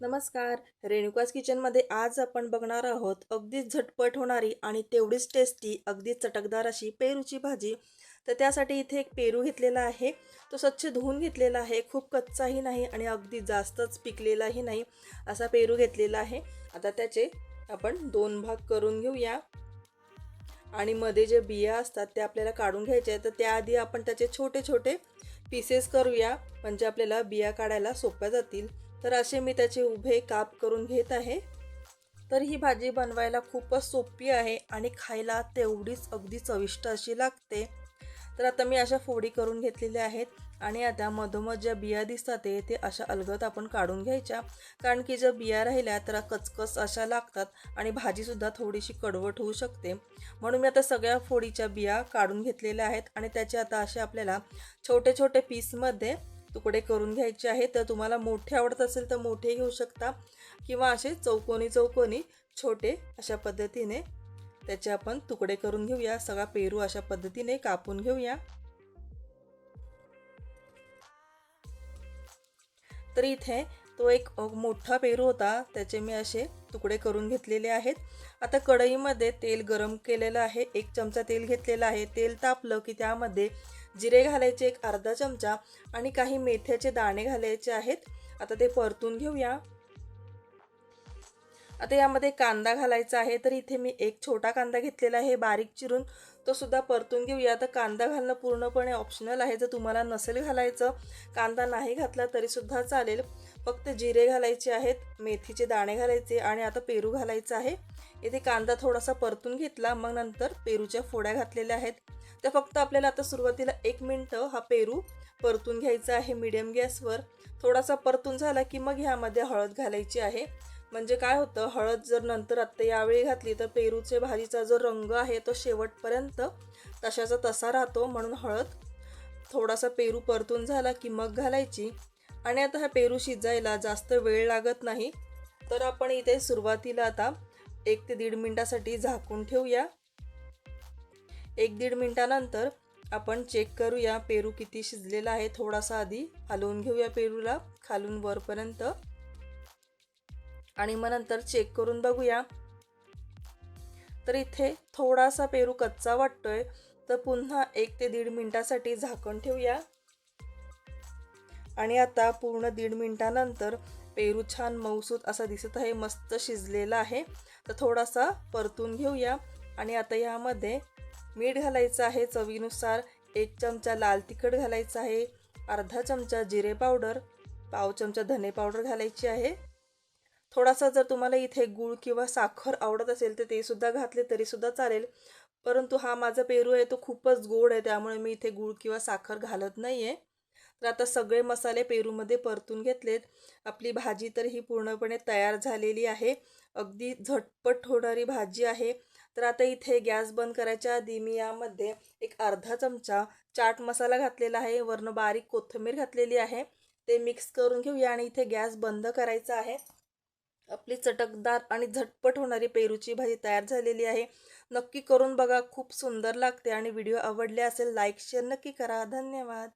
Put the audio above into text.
नमस्कार. रेणुकाज किचनमध्ये आज आपण बघणार आहोत अगदीच झटपट होणारी आणि तेवढीच टेस्टी अगदीच चटकदार अशी पेरूची भाजी. तर त्यासाठी इथे एक पेरू घेतलेला आहे. तो स्वच्छ धुवून घेतलेला आहे. खूप कच्चाही नाही आणि अगदी जास्तच पिकलेलाही नाही असा पेरू घेतलेला आहे. आता त्याचे आपण दोन भाग करून घेऊया. आणि मध्ये जे बिया असतात ते आपल्याला काढून घ्यायचे आहेत. तर त्याआधी आपण त्याचे छोटे छोटे पीसेस करूया. म्हणजे आपल्याला बिया काढायला सोप्या जातील. तर असे मी त्याचे उभे काप करून घेत आहे. तर ही भाजी बनवायला खूपच सोपी आहे आणि खायला तेवढीच अगदी चविष्ट अशी लागते. तर आता मी अशा फोडी करून घेतलेल्या आहेत आणि आता मधोमध ज्या बिया दिसतात ते अशा अलगद आपण काढून घ्यायच्या. कारण की जर बिया राहिल्या तर कचकच अशा लागतात आणि भाजीसुद्धा थोडीशी कडवट होऊ शकते. म्हणून मी आता सगळ्या फोडीच्या बिया काढून घेतलेल्या आहेत आणि त्याचे आता असे आपल्याला छोटे छोटे पीसमध्ये तुकडे करून घ्यायचे आहेत. तर तुम्हाला मोठे आवडत असेल तर मोठे घेऊ शकता. किंवा असे चौकोनी चौकोनी छोटे अशा पद्धतीने त्याचे आपण तुकडे करून घेऊया. सगळा पेरू अशा पद्धतीने कापून घेऊया. तर इथे तो एक मोठा पेरू होता. त्याचे मी असे तुकडे करून घेतलेले आहेत. आता कढईमध्ये तेल गरम केलेलं आहे. एक चमचा तेल घेतलेलं आहे. तेल तापलं की त्यामध्ये जिरे घालायचे एक अर्धा चमचा आणि काही मेथ्याचे दाणे घालायचे आहेत. आता ते परतून घेऊया. आता यामध्ये कांदा घालायचा आहे. तर इथे मी एक छोटा कांदा घेतलेला आहे. बारीक चिरून तो सुद्धा परतून घेऊया. तर कांदा घालणं पूर्णपणे ऑप्शनल आहे. जर तुम्हाला नसेल घालायचं कांदा नाही घातला तरीसुद्धा चालेल. फक्त जिरे घालायचे आहेत मेथीचे दाणे घालायचे आणि आता पेरू घालायचं आहे. इथे कांदा थोडासा परतून घेतला मग नंतर पेरूच्या फोड्या घातलेल्या आहेत. तर फक्त आपल्याला आता सुरुवातीला एक मिनटं हा पेरू परतून घ्यायचा आहे मीडियम गॅसवर थोडासा परतून झाला की मग ह्यामध्ये हळद घालायची आहे. म्हणजे काय होतं हळद जर नंतर आत्ता यावेळी घातली तर पेरूचे भाजीचा जो रंग आहे तो शेवटपर्यंत तशाचा तसा राहतो. म्हणून हळद थोडासा पेरू परतून झाला की मग घालायची. आणि आता हा पेरू शिजायला जास्त वेळ लागत नाही. तर आपण इथे सुरुवातीला आता एक ते दीड मिनटासाठी झाकून ठेवूया. एक दीड मिनटानंतर आपण चेक करूया पेरू किती शिजलेला आहे. थोडासा आधी हलवून घेऊया पेरूला खालून वरपर्यंत. आणि मग नंतर चेक करून बघूया. तर इथे थोडासा पेरू कच्चा वाटतोय. तर पुन्हा एक ते दीड मिनिटासाठी झाकण ठेवूया. आणि आता पूर्ण दीड मिनिटानंतर पेरू छान मऊसूत असा दिसत आहे मस्त शिजलेला आहे. तर थोडासा परतून घेऊया. आणि आता यामध्ये मीठ घालायचं आहे चवीनुसार एक चमचा लाल तिखट घालायचं आहे अर्धा चमचा जिरे पावडर पाव चमचा धने पावडर घालायची आहे. थोडासा जर तुम्हाला इथे गूळ किंवा साखर आवडत असेल तर ते सुद्धा घातले तरीसुद्धा चालेल. परंतु हा माझा पेरू आहे तो खूपच गोड आहे त्यामुळे मी इथे गूळ किंवा साखर घालत नाही आहे तर आता सगळे मसाले पेरूमध्ये परतून घेतलेत. आपली भाजी तर ही पूर्णपणे तयार झालेली आहे. अगदी झटपट होणारी भाजी आहे. तर आता इथे गॅस बंद करायच्या आधी मी यामध्ये एक अर्धा चमचा चाट मसाला घातलेला आहे. वरनं बारीक कोथिंबीर घातलेली आहे. ते मिक्स करून घेऊया आणि इथे गॅस बंद करायचा आहे. आपली चटकदार आणि झटपट होणारी पेरूची भाजी तयार झालेली आहे. नक्की करून बघा खूप सुंदर लागते आणि व्हिडिओ आवडले असेल लाईक शेअर नक्की करा. धन्यवाद.